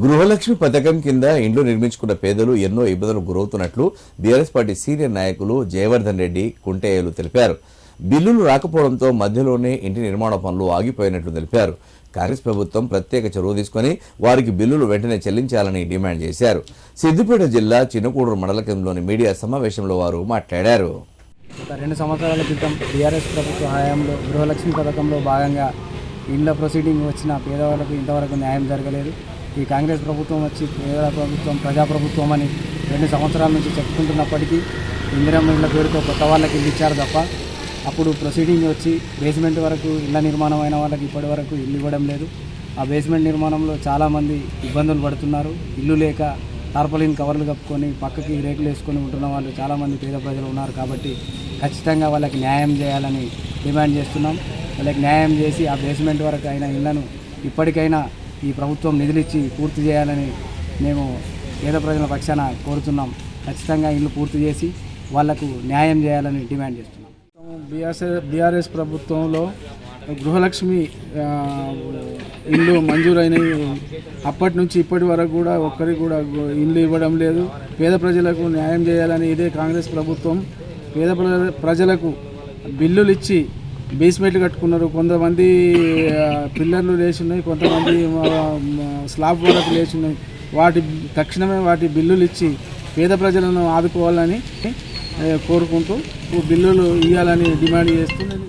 గృహలక్ష్మి పథకం కింద ఇండ్లు నిర్మించుకున్న పేదలు ఎన్నో ఇబ్బందులకు గురవుతున్నట్లు బీఆర్ఎస్ పార్టీ సీనియర్ నాయకులు జయవర్ధన్ రెడ్డి కుంటేయలు తెలిపారు. బిల్లులు రాకపోవడంతో మధ్యలోనే ఇంటి నిర్మాణ పనులు ఆగిపోయినట్లు తెలిపారు. కాంగ్రెస్ ప్రభుత్వం ప్రత్యేక చొరవ తీసుకొని వారికి బిల్లులు వెంటనే చెల్లించాలని డిమాండ్ చేశారు. సిద్దిపేట జిల్లా చిన్నకూడూరు మండల కేంద్రంలోని మీడియా సమావేశంలో వారు మాట్లాడారు. గత రెండు సంవత్సరాల క్రితం బీఆర్ఎస్ ప్రభుత్వ హయాంలో గృహలక్ష్మి పథకంలో భాగంగా ఇండ్ల ప్రొసీడింగ్ వచ్చిన పేదవాళ్ళకు ఇంతవరకు న్యాయం జరగలేదు. ఈ కాంగ్రెస్ ప్రభుత్వం వచ్చి పేద ప్రభుత్వం ప్రజాప్రభుత్వం అని రెండు సంవత్సరాల నుంచి చెప్పుకుంటున్నప్పటికీ ఇందిరమ్మ ఇళ్ళ పేరుతో కొత్త వాళ్ళకి ఇల్లు ఇచ్చారు తప్ప అప్పుడు ప్రొసీడింగ్ వచ్చి బేస్మెంట్ వరకు ఇళ్ళ నిర్మాణం అయిన వాళ్ళకి ఇప్పటి వరకు ఇల్లు ఇవ్వడం లేదు. ఆ బేస్మెంట్ నిర్మాణంలో చాలామంది ఇబ్బందులు పడుతున్నారు. ఇల్లు లేక టార్పలిన్ కవర్లు కప్పుకొని పక్కకి రేకులు వేసుకొని ఉంటున్న వాళ్ళు చాలామంది పేద ప్రజలు ఉన్నారు కాబట్టి ఖచ్చితంగా వాళ్ళకి న్యాయం చేయాలని డిమాండ్ చేస్తున్నాం. వాళ్ళకి న్యాయం చేసి ఆ బేస్మెంట్ వరకు అయిన ఇళ్ళను ఇప్పటికైనా ఈ ప్రభుత్వం నిధులిచ్చి పూర్తి చేయాలని మేము పేద ప్రజల పక్షాన కోరుతున్నాం. ఖచ్చితంగా ఇల్లు పూర్తి చేసి వాళ్ళకు న్యాయం చేయాలని డిమాండ్ చేస్తున్నాం. బీఆర్ఎస్ బీఆర్ఎస్ ప్రభుత్వంలో గృహలక్ష్మి ఇల్లు మంజూరైనవి అప్పటి నుంచి ఇప్పటి వరకు కూడా ఒక్కరికి కూడా ఇల్లు ఇవ్వడం లేదు. పేద ప్రజలకు న్యాయం చేయాలని ఇదే కాంగ్రెస్ ప్రభుత్వం పేద ప్రజలకు బిల్లులు ఇచ్చి బేస్మెంట్లు కట్టుకున్నారు. కొంతమంది పిల్లర్లు లేచి ఉన్నాయి కొంతమంది స్లాబ్ వరకు లేచి ఉన్నాయి వాటి తక్షణమే వాటి బిల్లులు ఇచ్చి పేద ప్రజలను ఆదుకోవాలని కోరుకుంటూ బిల్లులు ఇవ్వాలని డిమాండ్ చేస్తున్నాను.